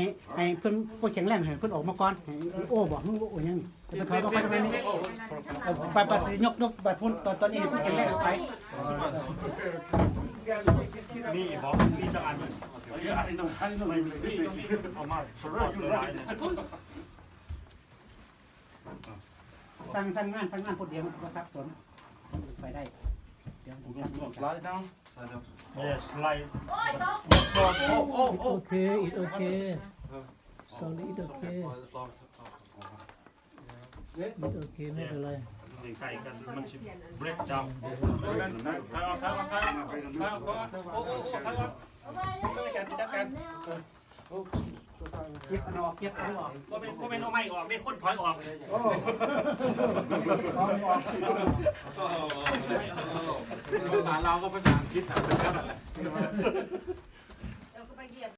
ให้ให้เพิ่นผู้แข็งแรงให้เพิ่นออกมาก่อนให้โอ้บอกมึงโอ้ยังจะถอยมาไปทำไมนี่ไปไปสิยกยกไปพุ่นตอนตอนนี้เพิ่นแข็งแรงไปนี่บอกนี่จะอ่านไอ้น้องท่านอะไรนี่เอามาสรุปอยู่ไรเนี่ยสั่งสั่งงานสั่งงานพวกเดียวมันก็ซับซ้อนไปได้เดี๋ยวผมจะ slide down yes slide โอ้โอ้โอเคอีกโอเค sorry อีกโอเคอีกโอเคไม่เป็นไรใกล้กันมันชิ break down ทางออกทางออกทางออกทางออกโอ้โอ้โอ้ทางออกจัดการจัดการเก็บอันออกเก็บอันออกก็เป็นก็เป็นเอาไม้ออกได้คนถอยออกภาษาเราก็ภาษาอังกฤษเหมือนกันแหละ